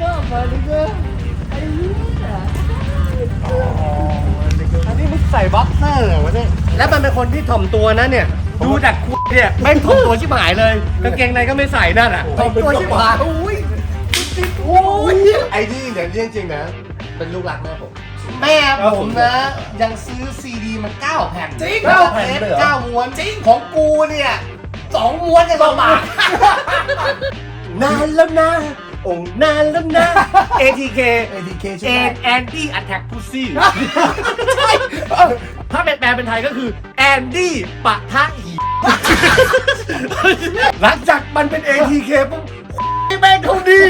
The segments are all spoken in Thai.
ก็มาดิเกอร์ไอ้เหี้ยอันนี้มึงใส่บ็อกเซอร์เหรอวะเนี่ยแล้วมันเป็นคนที่ถ่อมตัวนะเนี่ย ดูจากกูเนี่ยแม่งถ่อมตัวชิบหายเลยกางเกงในก็ไม่ใส่นั่นอะถ่อมตัวชิบหายอุ้ยโอ้ยไอ้นี่เนี่ยเรื่องจริงนะ เป็นลูกรักแม่ผม แม่ผมนะ ยังซื้อซีดีมันเก้าแผ่นจริงเก้าแผ่นเก้าม้วนจริงของกูเนี่ยสองม้วนยังลำบากนานแล้วนะ องค์นานแล้วนะ ATK ATK ใช่เอ็ไหมนแอนดี้อัตแทกพุซี่ใช่ถ้าแปลเป็นไทยก็คือแอนดี้ปะทะหี หลังจากมันเป็น ATK ปุ๊บ แม่งเขาดี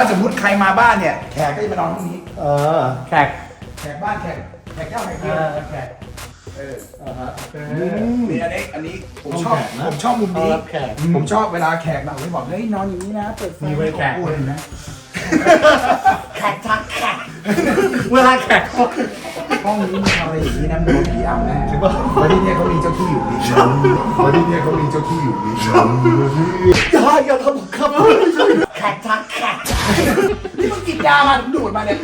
ถ้าสมมติใครมาบ้านเนี่ยแขกก็จะมานอนห้องนี้ เออแขก แขกบ้านแขกแขกเจ้าแขกเดียวแขกเออมนี่อันนี้อันนี้ผมชอบผมชอบมุมนี้แขก ผมชอบเวลาแขกมาผมบอกเฮ้ยนอนอย่างนี้นะเปิดไฟมีไว้แขก อบอุ่นนะ แขกทักแขกเวลาแขกเขา ห้องนี้มีอะไรอย่างนี้นะมันโดนผีอำแน่วันนี้เนี่ยเขามีเจ้าที่อยู่ดีวันนี้เนี่ยเขามีเจ้าที่อยู่ดีอย่าอย่าทำครับแขกทักแขกนี่มึงกินยามาถึงดูดมาเนี่ย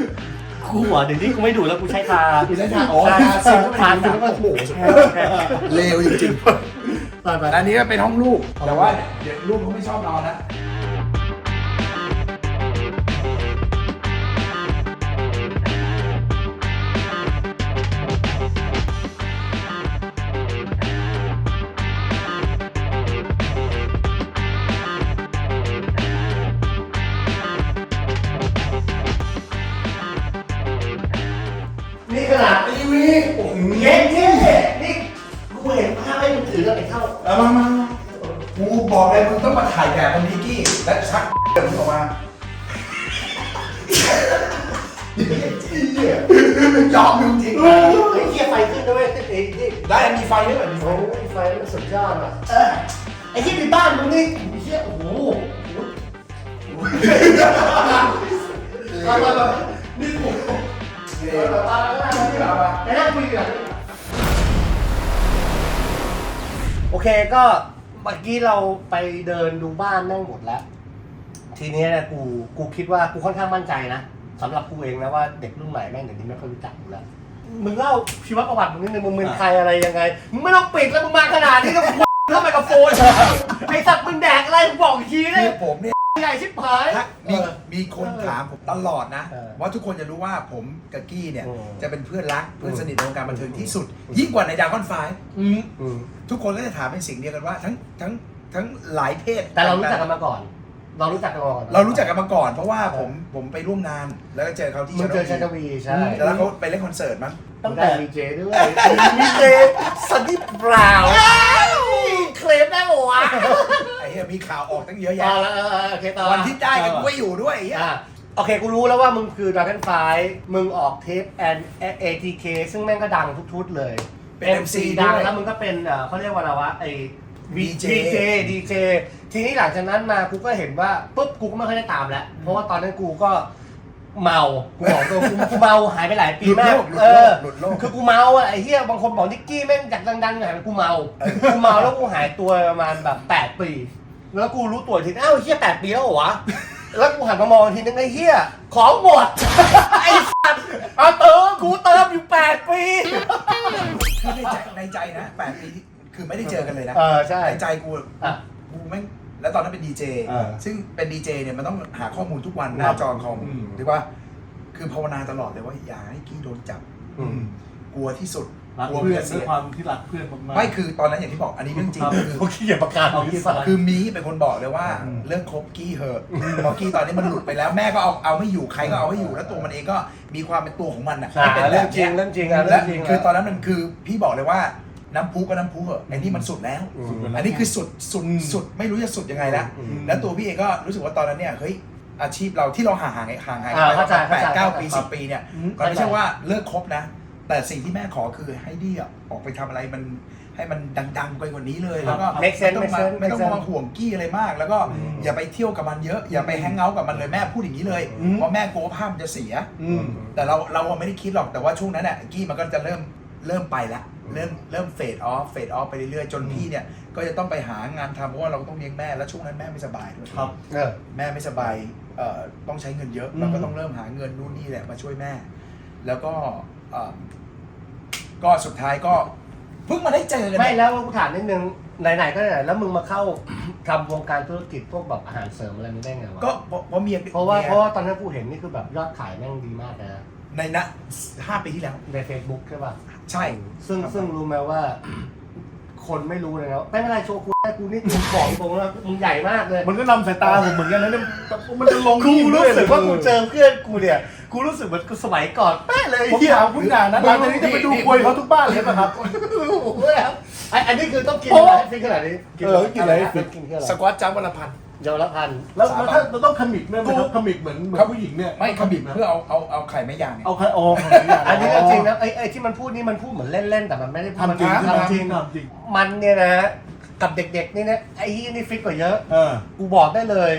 กูหัวเดี๋ยวนี้กูไม่ดูแล้วกูใช้ทากูใช้ทาอ๋อทาทาซิซิลลทาซิลแล้วก็โอ้โหแขกแขกเลวจริงไปไปๆอันนี้ก็เป็นห้องลูก แต่ว่าเดี๋ยวลูกเขาไม่ชอบนอนนะ นี้โอ้โหเย็นเท่นี่กูเห็นภาพให้มึงถือแล้วไปเข้าเอามามากูบอกเลยมึงต้องมาถ่ายแบบคนนี้กี้และชักเดินออกมามันยอมจริงเออไอ้เหี้ยไฟขึ้นด้วยไอ้นี่ๆได้มีไฟด้วยมีไฟโอ้ยไฟมันสุดยอดอะไอ้ที่ในบ้านมึงนี่ไอ้เหี้ยโอ้โห มาไปนั่งคุยกันโอเคก็เมื่อกี้เราไปเดินดูบ้านนั่งหมดแล้ว ทีนี้เนี่ยกูกูคิดว่ากูค่อนข้างมั่นใจนะสำหรับกูเองนะว่าเด็กรุ่นใหม่แม่งเดี๋ยวนี้ไม่ค่อยรู้จักกูแล้วมึงเล่าชีวประวัติมึงนิดนึงมึงเป็นใครอะไรยังไงมึงไม่ต้องปิดแล้วมึงมาขนาดนี้แล้วมึงเข้าไมโครโฟนไอ้สัตว์มึงแดกอะไรมึงบอกอีกทีเลย คือผมเนี่ยให ญ่ชิบหาย ถ้ามีมีคนถามผมตลอดนะ เออว่าทุกคนจะรู้ว่าผมกับกี้เนี่ยอืมจะเป็นเพื่อนรักเพื่อนสนิทในวงการบันเทิงที่สุด ยิ่งกว่าในดาวคอนไฟอืมอืมทุกคนก็จะถามเป็นสิ่งเดียวกันว่าทั้งทั้งทั้งหลายเพศแต่เรารู้จักกันมาก่อน เรารู้จักกันมาก่อนเรารู้จักกันมาก่อน เพราะว่าผมผมไปร่วมงานแล้วก็เจอเขาที่มึงเจอชาชตวีใช่แล้วเขาไปเล่นคอนเสิร์ตมั้งตั้งแต่มีเจด้วย มีเจสันนี่บราวน์ เคลมได้หรอวะไอ้เหี้ยมีข่าวออกตั้งเยอะต่แยะ อแล้วเออเออโอเคต่อวันที่ได้กันกูไม่อยู่ด้วยไอ้เหี้ยอะโอเคกูรู้แล้วว่ามึงคือ Dragon f i มึงออกเทปแอน ATK ซึ่งแม่งก็ดังทุกชุดเลยเป็น MC ดังด้วย แล้วมึงก็เป็นเอ่อเขาเรียกว่าอะไรวะไอ้ DJ DJ DJ ทีนี้หลังจากนั้นมากูก็เห็นว่าปุ๊บกูก็ไม่ค่อยได้ตามแล้ว เพราะว่าตอนนั้นกูก็ เมากูบอกตัวกูกูเมาหายไปหลายปีหลุดมาโลกกหลุดเอโลอกหลุดโลก คือกูเมาอะไอ้เหี้ยบางคนบอกนิกกี้แม่งจากดังๆหายไปกูเมา กูเมาแล้วกูหายตัวประมาณแบบแปดปี แล้วกูรู้ตัวอีกทีอ้าวไอ้เหี้ยแปดปีแล้วเหรอวะ แล้วกูหันมามองอีกทีนึงไอ้เหี้ยของหมด ไอ้สัตว์เอาเติมกูเติมอยู่แปดปี คือในใจในใจนะแปดปีที่คือไม่ได้เจอกันเลยนะเออใช่ ในใจกูอะ กูแม่ง แล้วตอนนั้นเป็นดีเจเออซึ่งเป็นดีเจเนี่ยมันต้องหาข้อมูลทุกวันหน้าจอคอมอืมหรือว่า คือภาวนาตลอดเลยว่าอย่าให้กี้โดนจับ อืม กลัวที่สุดรักกลัวเพื่อนเสีด้วยยความที่รักเพื่อนมากๆ ไม่คือตอนนั้นอย่างที่บอกอันนี้เรื่องจริงครับ คือ เขาขี้เกียจประกาศเอาขี้เกียจประกาศคือมีเป็นคนบอกเลยว่าอืมเรื่องคบกี้เหอะเพราะกี้ตอนนี้มันหลุดไปแล้วแม่ก็เอาเอาไม่อยู่ใครก็เอาไม่อยู่แล้วตัวมันเองก็มีความเป็นตัวของมันอะใช่ที่เป็นแบเรื่อบงจริเนี้งยเรื่องจริงอะและเรื่องจริง คือตอนนั้นมันคือพี่บอกเลยว่า น้ำพุก็น้ำพุเหอะไอ้นี่มันสุดแล้วอืมอันนี้คือสุดสุดอืมสุดไม่รู้จะสุดยังไงแล้วอืมแล้วตัวพี่เองก็รู้สึกว่าตอนนั้นเนี่ยเฮ้ยอาชีพเราที่เราห่างห่างห่างหายอ่าไปเข้าใจแปดเข้าใจเก้าเข้าใจปีครัสิบบปีเนี่ยอืมมันไม่ใช่ว่าเลิกคบนะ แต่สิ่งที่แม่ขอคือให้ดี้อะออกไปทำอะไรมันให้มันดังๆไปกว่านี้เลยแล้วก็ Make sense ไม่ต้องมา make sense ไม่ต้อง make sense มาห่วงกี้อะไรมาก แล้วก็อืมอย่าไปเที่ยวกับมันเยอะอย่าไปแฮงเอาท์กับมันเลยแม่พูดอย่างนี้เลยอืม เพราะแม่กลัวว่าภาพมันจะเสีย อืม แต่เราเราไม่ได้คิดหรอกแต่ว่าช่วงนั้นน่ะกี้มันก็จะเริ่มเริ่มไปละ เริ่มเริ่มเฟดออฟเฟดออฟไปเรื่อยๆจนพี่เนี่ย ก็จะต้องไปหางานทำเพราะว่าเราต้องเลี้ยงแม่แล้วช่วงนั้นแม่ไม่สบายด้วยครับเออ แม่ไม่สบายเอ่อต้องใช้เงินเยอะอืม เราก็ต้องเริ่มหาเงินนู่นนี่แหละมาช่วยแม่ แล้วก็เอ่อก็สุดท้ายก็เพิ่งมาได้เจอกันไม่เนี่ยแล้วกูถามนิดนึงไหนๆก็ไหนๆแล้วมึงมาเข้า ทำวงการธุรกิจพวกแบบอาหารเสริมอะไรมึงได้ไงวะก็เพราะเพราะเมียเพราะว่ามียเพราะว่าตอนนั้นกูเห็นนี่คือแบบยอดขายแม่งดีมากนะในนะห้าปีที่แล้วใน Facebook ใช่ป่ะ ใช่ ซึ่งซึ่งรู้ไหมว่า คนไม่รู้เลยนะไม่เป็นไรโชว์กูได้กูนี่กูบอกตรงว่ามึงใหญ่มากเลย มันก็นำสายตาผมเหมือนกันนะเนี่ยมันจะลงกูรู้สึกว่ากูเจออเพื่อนกูเนี่ยกูรู้สึกเหมือนกูสมัยก่อนแป๊ะเลยผมเหี้ยถามคุณอย่างนะหลังจากนี้จะไปดูควยเขาทุกบ้านเลยป่ะครับโอ้โหครับไอ้อันนี้คือต้องกินอะไรให้ฟินขนาดนี้เออกินอะไรให้ฟินกินแค่อะไรสควอตจัมวันละพัน เยาวละพันแล้วแล้วถ้าเราต้องขมิบด้วยไหมครับขมิบเหมือนเหมือนผู้หญิงเนี่ยไม่ขบิบเพื่อเอาเอาเอาไข่แม่ยางเนี่ย เอาใครออกขมิบอย่างอันนี้ก็จริงนะไอ้ไอ้ที่มันพูดนี่มันพูดเหมือนเล่นๆแต่มันไม่ได้พูดทำจริงมันทำจริงทำจริงมันเนี่ยนะกับเด็กๆนี่นะไอ้ที่นี่ฟิตกว่าเยอะ เออ กูบอกได้เลย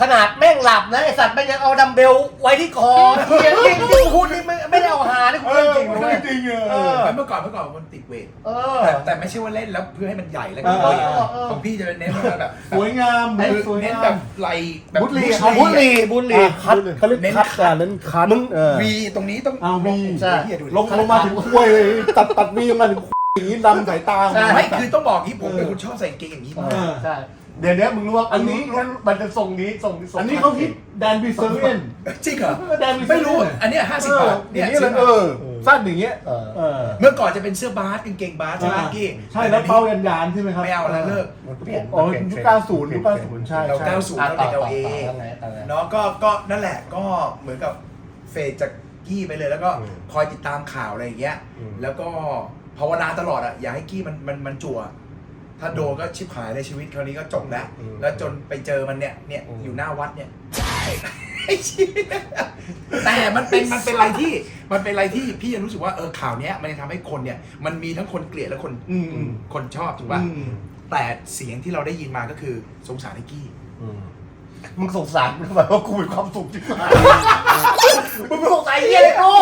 ขนาดแม่งหลับนะไอสัตว์แม่งยังเอาดัมเบลไว้ที่คอเฮียนี่ที่กูพูดนี่ไม่ไม่ได้เอาหานี่กูเอเรื่องอจริงมันเลไม่ยจริงเอเออ อเมื่อก่อนเมื่อก่อนคนติดเวท เออ แต่แต่ไม่ใช่ว่าเล่นแล้วเพื่อให้มันใหญ่แล้วก็เออเยเออเออ ของพี่จะเน้นว่าแบบสวยงามมือสวยเน้นงาแบม บไหลแบบบุหรี่บุเอาบุหรี่บุหรี่คัดเขาเรียกคัดอะเน้นคัดมึงเออวีตรงนี้ต้องเอาวีใช่ เหี้ยดูดิลงลงมาถึงควยเลยตัดตัดวีลงมาถึงอย่างนี้ดำสายตา ใช่ ไม่คือต้องบอกที่ผมเป็นคนชอบใส่กางเกงอย่างนี้มากเออใช่ เดี๋ยวนี้มึงรู้ว่าอันนี้ รู้มันจะทรงนี้ทรงนี้ทรงอันนี้เขาคิดแดนบิเซเวียน จริงเหรอแดนบิเซเวียน ไม่รู้ อันเนี้ยห้าสิบบาทอเนี่ย่ายงนี้เลยซื้อเอมาอสั้นอย่างเงี้ยเออเออเมื่อก่อนจะเป็นเสื้อบาสกางเกงบาสใช่ไหมกี้ใช่แล้วเป้ายันยานใช่ไหมครับไม่เอาแล้วเลิก มันเปลี่ยนอ๋อมันเปลี่ยนยุคเทรนด์90ยุค90ใช่เราใช่เก้าศูนย์อะเราต่อเด็กต่เอาอเอต่อแล้วไงต่อแล้วเนาะก็ก็นั่นแหละก็เหมือนกับเฟดจากกี้ไปเลยแล้วก็อืมคอยติดตามข่าวอะไรอย่างเงี้ย อืม แล้วก็ภาวนาตลอดอะอย่าให้กี้มันมันมันจั่ว ถ้าโดนก็ชิบหายในชีวิตคราวนี้ก็จบแล้ว อืมแล้วจนไปเจอมันเนี่ย เนี่ยอืม อยู่หน้าวัดเนี่ยไอ้เชี่ยแต่มันเป็นมันเป็นอะไรที่ มันเป็นอะไรที่พี่ยังรู้สึกว่าเออข่าวเนี้ยมันจะทำให้คนเนี่ย มันมีทั้งคนเกลียดและคนอืมอืมคนชอบถูกป่ะอืมแต่เสียงที่เราได้ยินมาก็คือสงสารไอ้กี้มึงสงสารมึงทำไมว่ากูมีความสุขจริง มึงไม่สงสัยเหี้ยเลยกู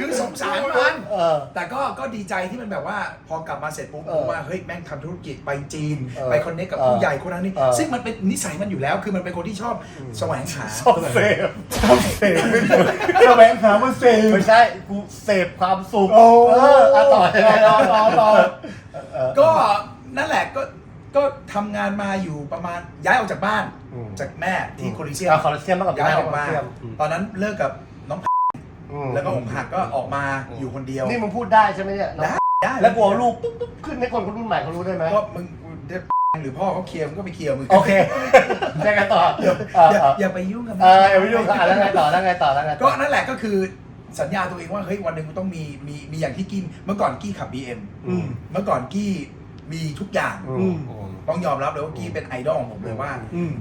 คือสงสารมัน เออ แต่ก็ก็ดีใจที่มันแบบว่าพอกลับมาเสร็จปุ๊บเออรู้ว่าเฮ้ยแม่งทำธุรกิจไปจีน เออไปคอนเนคกับเออผู้ใหญ่คนนั้นนี่เออ ซึ่งมันเป็นนิสัยมันอยู่แล้ว คือมันเป็นคนที่ชอบแสวงหา ชอบเสพชอบเสพแสวงหาว่าเซลไม่ใช่กูเสพความสุขโอ้เอออะต่อยังไงต่อต่อต่อเออก็นั่นแหละก็ ก็ทำงานมาอยู่ประมาณย้ายออกจากบ้านอืม จากแม่ที่โคลิเซียอะคอลลาเซียมมากกว่าย้ายออกมาคลลเซียมตอนนั้นเลิกกับน้องอืมแล้วก็อกหักก็ออกมาอยู่คนเดียวนี่มึงพูดได้ใช่ไหมเนี่ยได้ได้แล้วกลัวลูกปุ๊บปุ๊บขึ้นให้คนรุ่นใหม่เขารู้ได้ไหมก็มึงหรือพ่อเขาเคลียร์มึงก็ไปเคลียร์มึงโอเคได้กันต่อเอออย่าเอออย่าไปยุ่งกับมันเอออย่าไปยุ่งกับอะแล้วไงต่อแล้วไงต่อแล้วไงต่ก็อนั่นแหละก็คือสัญญาตัวเองว่าเฮ้ยวันหนึ่งกูต้องมีมีมีอย่างที่กินเมื่อก่อนกี้ขับ BM อืม เมื่อก่อนกี้ มีทุกอย่าง อืม ต้องยอมรับเลยว่ากี้เป็นไอดอลของผมเลยว่า อืม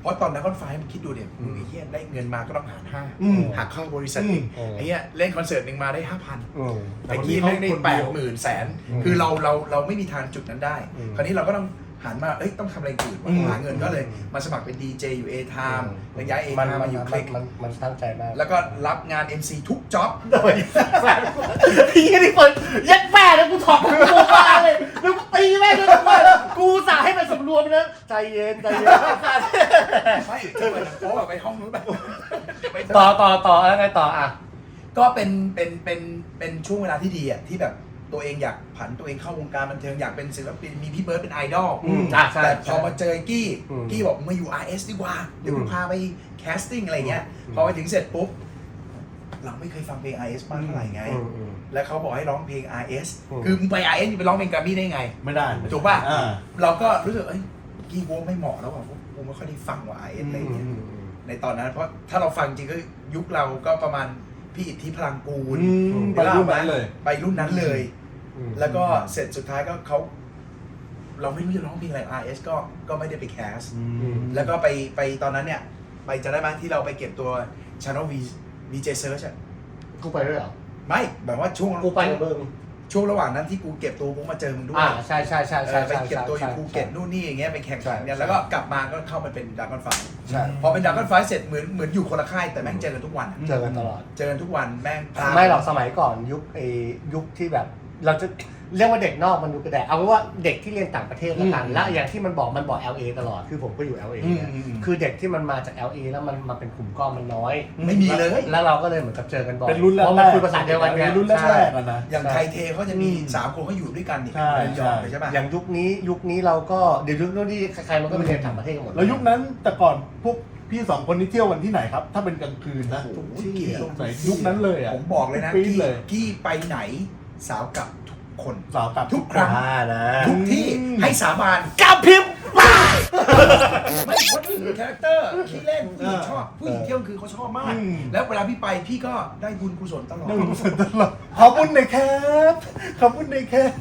เพราะตอนนั้นคอนไฟมันคิดดูเด็กอืมไอ้เหี้ยได้เงินมาก็ต้องหารห้าอืมหักเข้าบริษัทอืมอีกอืม ไอ้เหี้ยเล่นคอนเสิร์ตหนึ่งมาได้ห้าพันอืมแต่ไอ้วันนี้กี้เขาแม่งได้คนเดีแปยดวหมื่นแสน อืมคือเราเราเราไม่มีทางจุดนั้นได้ อืมคราวนี้เราก็ต้องหันมาเอ้ยต้องทำอะไรอื่นอืม หาเงินก็เลยมาสมัครเป็นดีเจอยู่เอทามแล้วย้ายเอมันทามมันมาอยู่คลิกมันมันตั้งใจมากแล้วก็รับงาน MC ทุกจ็อบ โดยพี่นี่คนยัดแม่แล้วกูถอดกูมาเลยแล้วกู ตีแม่งเลยกูสาให้มันสำรวมนะใจเย็นใจเย็นไม่ที่เปิดหนังโป๊ะอะไปห้องนู้นแบบต่อต่อต่อแล้วไงต่ออะ ก็เป็นเป็นเป็นเป็นช่วงเวลาที่ดีอะที่แบบตัวเองอยากผันตัวเองเข้าวงการบันเทิงอยากเป็นศิลปินมีพี่เบิร์ดเป็นไอดอลอืมอะใช่แต่พใช่อมาเจอกี้อืมกี้บอกมาอยู่ RS ดีกว่าเดี๋ยวกูอืมพาไปแคสติ้งอะไรเงี้ยอืม พอไปถึงเสร็จปุ๊บ เราไม่เคยฟังเพลง RS มากเท่าไหร่ไง อืมอืม แล้วเขาบอกให้ร้องเพลง RS อืมคือมึงไป RS มึงไปร้องเพลงแกรมมี่ได้ไง ไม่ได้ถูกป่ะอ่า เราก็รู้สึกเอ้ยกี้วงไม่เหมาะแล้วว่ะกูไม่ค่อยได้ฟังว่า RS อะไรอืมเงี้ยอืมอืมในตอนนั้นเพราะถ้าเราฟังจริงก็ยุคเราก็ประมาณพี่อิทธิพลังกูลอืมไปรุ่นนั้นเลย ไปรุ่นนั้นเลยอืมแล้วก็เสร็จสุดท้ายก็เขาเราไม่รู้จะร้องเพลงอะไร RS ก็ก็ไม่ได้ไปแคส แล้วก็ไปไปตอนนั้นเนี่ย ไปจะได้ไหมที่เราไปเก็บตัว Channel V VJ Search อะ กูไปด้วยเหรอ ไไม่แบบว่าช่วงกูไปกับมึงช่วงระหว่างนั้นที่กูเก็บตัวกูมาเจอมึงด้วยอ่าใช่ใช่ใช่เอใช่อไปใช่เก็บตัวอยู่ใช่ภูเก็ตนู่นนี่อย่างเงี้ยไปแข่งขันกันใช่แล้วก็กลับมาก็เข้ามาเป็นดราก้อนไฟใช่พอเป็นดราก้อนไฟเสร็จเหมือนเหมือนอยู่คนละค่ายแต่แม่งเจอกันทุกวันเจอกันตลอดเจอกันทุกวันแม่งพาไม่หรอกสมัยก่อนยุคไอ้ยุคที่แบบเราจะ เรียกว่าเด็กนอกมันดูกระแดะเอาไว้ว่าเด็กที่เรียนต่างประเทศแล้วกัน อืมและอย่างที่มันบอกมันบอก LA ตลอดคือผมก็อยู่ LA อืมเนี่ยอืมอืม คือเด็กที่มันมาจาก LA แล้วมันมาเป็นกลุ่มก้อนมันน้อย ไม่มีเลย แล้วเราก็เลยเหมือนกับเจอกันบ่อยเป็นรุ่นแรกเพราะมันคุยภาษาเดียวกันไงเป็นรุ่นแรใช่กๆอะนะ อย่างไทยเทเขาจะมีอืม สามคนเขาอยู่ด้วยกันนี่ใช่เป็นยอมเลยใช่ป่ะ อย่างยุคนี้ยุคนี้เราก็เดี๋ยวยุคนู้นที่ใครๆมันก็ไปเรียนต่างประเทศกันหมด แล้วยุคนั้นแต่ก่อนพวกพี่สองคนนี้เที่ยวกันที่ไหนครับ ถ้าเป็นกลางคืนนะโอ้โหที่สงสัยยุคนั้นเลยอะ ผมบอกเลยนะปี๊ดกี้เลย กี้ไปไหนสาวกลับทุก คนสาวกลับทุกครั้งอ่านะทุกที่อืมให้สาบานกับพิมพ์ป้าไม่คนอื่นคาแรคเตอร์ขี้เล่นผู้หญิงเออชอบผู้หญิงเที่ยวคือเขาชอบมากอืมแล้วเวลาพี่ไปพี่ก็ได้บุญกุศลตลอดนั่งรู้สึกตลอดขอบคุณในแคปขอบคุณในแคป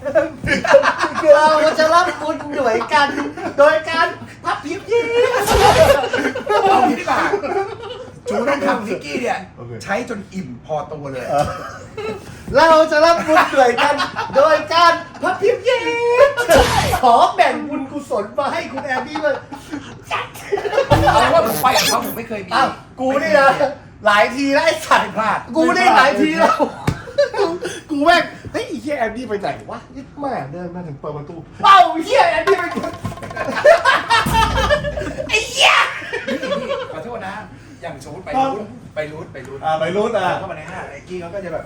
เราจะรับคุณด้วยกัน โดยการพับพิมพ์ยิ้มเอางี้ดีกว่าจูน้องคำนิกกี้เนี่ยโอเคใช้จนอิ่มพอตัวเลย เราจะรับบุญด้วยกัน โดยการพับพิมพ์ยิ้มขอแบ่งบุญกุศลมาให้คุณแอนดี้เลยเอาว่าผมไปกับเขาผมไม่เคยมีอ้าวกูนี่นะหลายทีแล้วไอ้สัตว์พลาดกูนี่หลายทีแล้ว กูกูแม่งเฮ้ยไอ้เฮียแอนดี้ไปไหนวะยิ่แม่เดินมาถึงเปิดประตูเอ้าเฮียแอนดี้ไปไอ้เหี้ยนี่นี่ขอโทษนะ อย่างสมมติไปรูทไปรูทไปรูทอ่าไปรุ่นอะเข้ามาในห้างไอ้กี้เขาก็จะแบบ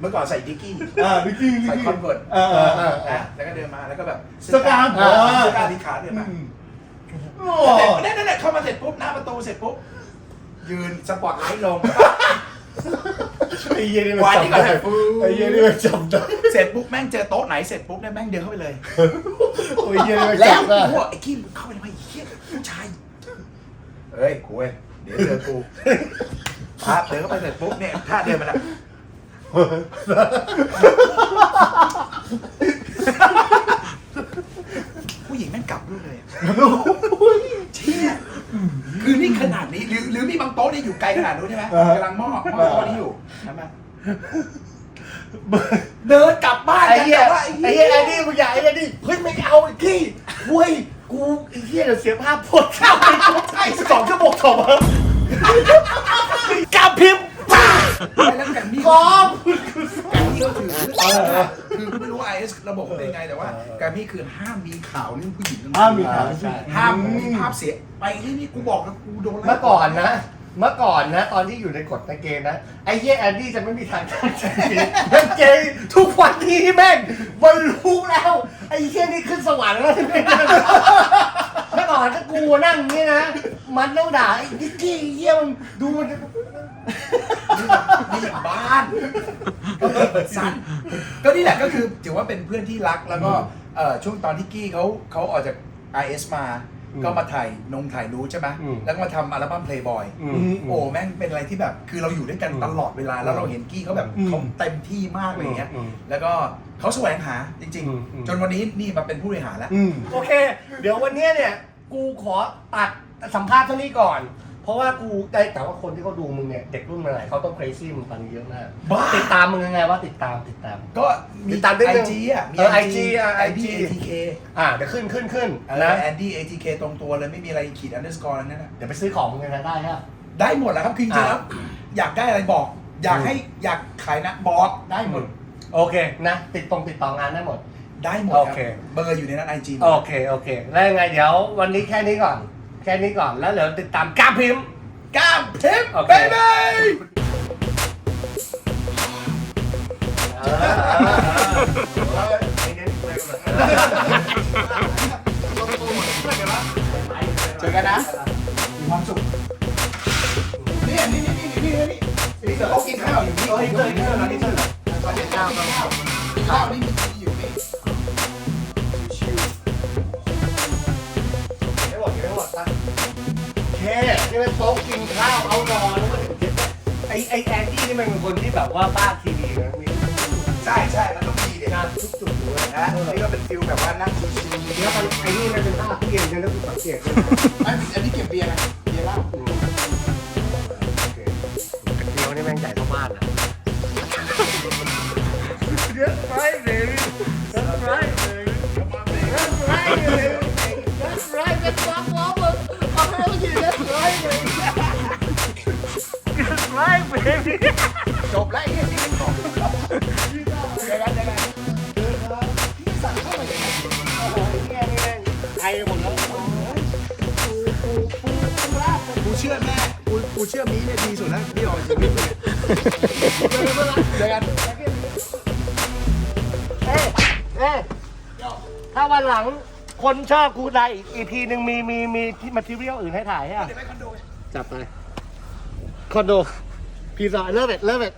เมื่อก่อนใส่ดิกกี้อ่านิกกี้นิกใส่กี้คอนเวิร์ตเออเออเออนะแล้วก็เดินมาแล้วก็แบบสกามเออเออสกามที่ขาเดินมาอืมโอ้นั่นนั่นแหละเข้ามาเสร็จปุ๊บหน้าประตูเสร็จปุ๊บยืนสปอตไลท์ลงไอ้เหี้ยนี่มันวายนี่จำก่อนได้เลยฟูไอ้เหี้ยนี่มันจำได้เสร็จปุ๊บแม่งเจอโต๊ะไหนเสร็จปุ๊บเนี่ยแม่งเดินเข้าไปเลยโอ้ยเหี้ยนี่มันแล้วจำได้กูบอกไอ้กี้มึงเข้าไปทำไมไอ้เหี้ยผู้ชายเฮ้ยกูเว้ย เดี๋ยวเจอกูพาเดินเข้าไปเสร็จปุ๊บเนี่ยถ้าเดินมาแล้วผู้หญิงแม่งกลับด้วยเลยอะเชี่ยคือนี่ขนาดนี้หรือหรือมีบางโต๊ะนี่อยู่ไกลขนาดนู้นใช่ไหมกำลังหม้อหม้อโต๊ะนี้อยู่ใช่ไหมเดินกลับบ้านไอ้กันเหี้ยแต่ว่าไอ้เหี้ยแอนดี้มึงอย่าไอ้แอนดี้เฮ้ยไม่เอาไอ้กี้เว้ย กูไอ้เหี้ยเดี๋ยวเสียภาพพดเข้าไปใช่สองชั่วโมงสองครับกับพิมพ์ป้าแล้วกันนี่ขอการมี่ก็คือคือไม่รู้ไอเอสระบบเป็นไงแต่ว่าการมี่คือห้ามมีข่าวเรื่องผู้หญิงห้ามมีข่าวห้ามมีภาพเสียไปที่นี่กูบอกแล้วกูโดนแล้วเมื่อก่อนนะ เมื่อก่อนนะ ตอนที่อยู่ในกฎในเกณฑ์นะ ไอ้เหี้ยแอนดี้จะไม่มีทางตั้งใจแม่งเกยทุกวันนี้แม่งบรรลุแล้ว ไอ้เหี้ยนี่ขึ้นสวรรค์แล้วเมื่อก่อนถ้ากูนั่งอย่างนี้นะ มันต้องด่าไอ้ดิกกี้เหี้ยมันดูมันนี่บ้านก็เปิดสั้นก็นี่แหละก็คือถือว่าเป็นเพื่อนที่รักแล้วก็เอ่อช่วงตอนที่กี้เขาเขาออกจาก IS มา ก็มาถ่ายนงถ่ายรู้ใช่ไหมแล้วก็มาทำอัลบั้ม Playboy อืมโอ้แม่งเป็นอะไรที่แบบ คือเราอยู่ด้วยกันอืมตลอดเวลาแล้วเราเห็นกี้เขาแบบอืมเขาเต็มที่มากอะไรอย่างเงี้ย อืมแล้วก็เขาแสวงหาจริง อืมอืม ๆ จนวันนี้นี่มาเป็นผู้บริหารแล้ว อืม โอเค เดี๋ยววันเนี้ยเนี่ย กูขอตัดสัมภาษณ์เท่านี้ก่อน เพราะว่ากูได้แต่ว่าคนที่เขาดูมึงเนี่ยเด็กรุ่นใหม่เขาต้อง crazy มึงตอนนี้เยอะมากบ้า ติดตามมึงยังไงว่าติดตามติดตาม ก็มีติดตามได้ไอเรื่องจีอะ มีเออ IG อะ ไอ IG ดีเอทีเคอ่าเดี๋ยวขึ้นขึ้นขึ้นนะนะแอนดี้เอทีเคตรงตัวเลยไม่มีอะไรขีดอันเดอร์สกอร์อะไรนั่นนะเดี๋ยวไปซื้อของมึงกันได้ฮะ ได้หมดแหล้วครับคือจริงๆแล้วอยากได้อะไรบอก อยากให้อยากขายนะบอกได้หมด โอเคนะ ติดตรงติดต่องานได้หมด ได้หมดโอครัเค บเบอร์อยู่ในนั้นไอจีโอเค โอเค แล้วยังไงเดี๋ยววันนี้แค่นี้ก่อน แค่นี้ก่อนแล้วเดี๋ยวติดตามกล้าพิมพ์ก้ามเทปโอเคเบบีเจอกันนะมีความสุขนี่นี่นี่นี่นี่นี่นี่เขากินข้าวอยู่นี่เฮ้ยเจอเจอแล้วนี่เจอเขากินข้าวข้าวนี่มีอยู่นี่ นี่เป็นโต๊ะกินข้าวเอานอนแล้วก็ถึงไอไอแอนดี้นี่มันเป็นคนที่แบบว่าบ้าทีวีนะมีใช่ใช่มันต้องดีเด็ดนะทุกจุดเลยนะ นี่ก็เป็นฟิลแบบว่านั่งชิวๆแล้วไอ้นี่มันเป็นภาพที่เย็นใช่ไหมกูสังเกตเลยไม่อันนี้เก็บเบียร์นะ จบแล้วไอ้เหี้ยที่เป็นของเจอกันเจอกันพี่สั่งเข้ามาอย่างไรโอ้โหเฮียนี่แม่งไทยหมดแล้วกูเชื่อแม่กูกูเชื่อมีเนี่ยดีสุดแล้วที่ออกจากชีวิตเลยเจอกันเอ้ยเอ้ยถ้าวันหลังคนชอบกูได้อีก EP หนึ่งมีมีมีมาทีเรียลอื่นให้ถ่ายให้อะจับไปคอนโด พีซาเลิฟเอ็ดเลิฟเอ็ด